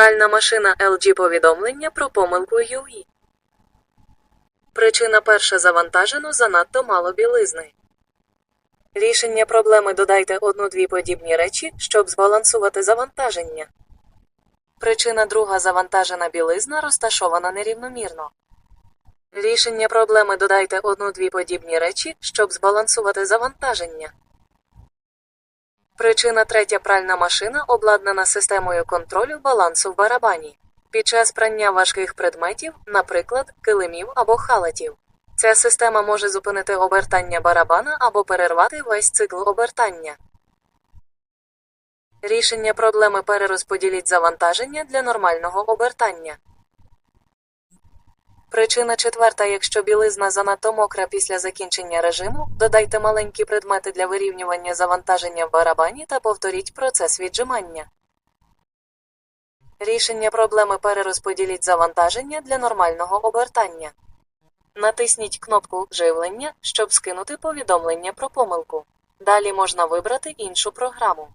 Пральна машина LG повідомлення про помилку UI. Причина перша завантажено занадто мало білизни. Рішення проблеми додайте одну-дві подібні речі, щоб збалансувати завантаження. Причина друга завантажена білизна розташована нерівномірно. Рішення проблеми додайте одну-дві подібні речі, щоб збалансувати завантаження. Причина третя пральна машина обладнана системою контролю балансу в барабані. Під час прання важких предметів, наприклад, килимів або халатів. Ця система може зупинити обертання барабана або перервати весь цикл обертання. Рішення проблеми перерозподіліть завантаження для нормального обертання. Причина четверта, якщо білизна занадто мокра після закінчення режиму, додайте маленькі предмети для вирівнювання завантаження в барабані та повторіть процес віджимання. Рішення проблеми перерозподіліть завантаження для нормального обертання. Натисніть кнопку Живлення, щоб скинути повідомлення про помилку. Далі можна вибрати іншу програму.